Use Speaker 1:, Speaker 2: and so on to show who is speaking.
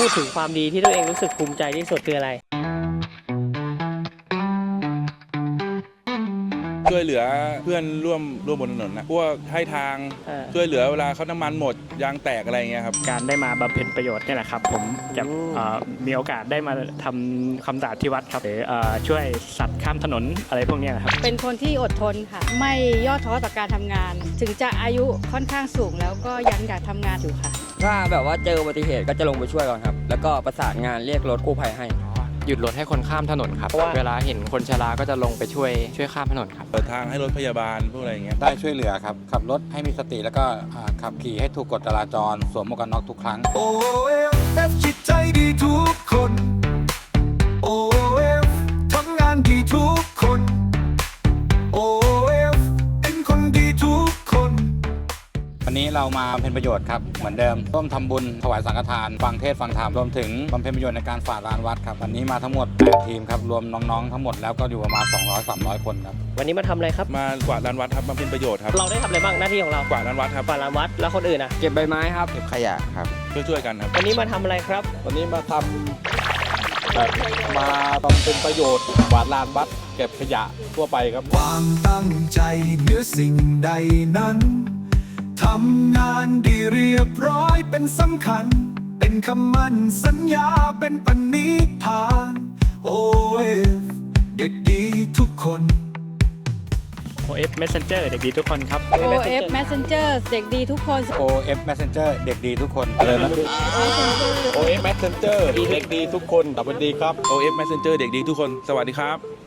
Speaker 1: พูดถึงความดีที่ตัวเองรู้สึกภูมิใจที่สุดคืออะไร
Speaker 2: ช่วยเหลือเพื่อนร่วมร่วมบนถนนนะพวกให้ทาง
Speaker 1: เออ
Speaker 2: ช่วยเหลือเวลาเขาน้ำมันหมดยางแตกอะไรอย่างเงี้ยครับ
Speaker 3: การได้มาบำเพ็ญประโยชน์เนี่ยแหละครับ ผมจะเอ่อมีโอกาสได้มาทำความสะอาดที่วัดครับหรือเอ่อช่วยสัตว์ข้ามถนนอะไรพวกเนี้ยนะครับ
Speaker 4: เป็นคนที่อดทนค่ะ ไม่ย่อท้อต่อการทำงาน ถึงจะอายุค่อนข้างสูงแล้วก็ยังอยากทำงานอยู่ค่ะ
Speaker 5: ถ้าแบบว่าเจออุบัติเหตุก็จะลงไปช่วยก่อนครับ แล้วก็ประสานงานเรียกรถกู้ภัยให้
Speaker 6: หยุดรถให้คนข้ามถนนครับ
Speaker 1: เพราะว่า
Speaker 6: เวลาเห็นคนชราก็จะลงไปช่วยช่วยข้ามถนนครับ
Speaker 2: เปิดทางให้รถพยาบาลพวกอะไรอย่างเงี้ย
Speaker 7: ได้ช่วยเหลือครับขับรถให้มีสติแล้วก็อ่าขับขี่ให้ถูกกฎจราจรสวมหมวกกันน็อกทุกครั้ง
Speaker 8: โอเอฟเอฟจิตใจดีทุกคนโอเอฟทำงานดีทุก
Speaker 7: เรามาบำเพ็ญประโยชน์ครับเหมือนเดิมร่วมทำบุญถวายสังฆทาน ฟังเทศน์ฟังธรรมรวมถึงบำเพ็ญประโยชน์ในการฝ่าลานวัดครับวันนี้มาทั้งหมด8ทีมครับรวมน้องๆทั้งหมดแล้วก็อยู่ประมาณ 200-300 คนครับ
Speaker 1: วันนี้มาทำอะไรครับ
Speaker 2: มากวาดลานวัดครับมาเป็นประโยชน์ครับ
Speaker 1: เราได้ทำอะไรบ้างหน้าที่ของเรา
Speaker 2: กวาดลานวัดครับ
Speaker 1: ฝ่าลานวัดแล้วคนอื่นอะ
Speaker 5: เก็บใบไม้ครับ
Speaker 6: เก็บขยะครับ
Speaker 2: ช่วยๆกันครับ
Speaker 1: วันนี้มาทำอะไรครับ
Speaker 9: วันนี้มาทำแบบมาบำเพ็ญประโยชน์กวาดลานวัด เก็บขยะทั่วไปครับ
Speaker 8: ความตั้งใจเหนือสิ่งใดนั้น ทำงานดีเรียบร้อยเป็นสำคัญ เป็นคำมั่นสัญญาเป็นปณิธานโอเอฟเด็กดีทุกคน
Speaker 3: OF Messenger เด็กดีทุกคนครับ
Speaker 4: OF Messenger เด็กดีทุกคน
Speaker 7: OF Messenger เด็กดีทุกคน
Speaker 9: อะไรนะ OF Messenger เด็กดีทุกคนสวัสดีครับ
Speaker 2: OF Messenger เด็กดีทุกคน สวัสดีครับ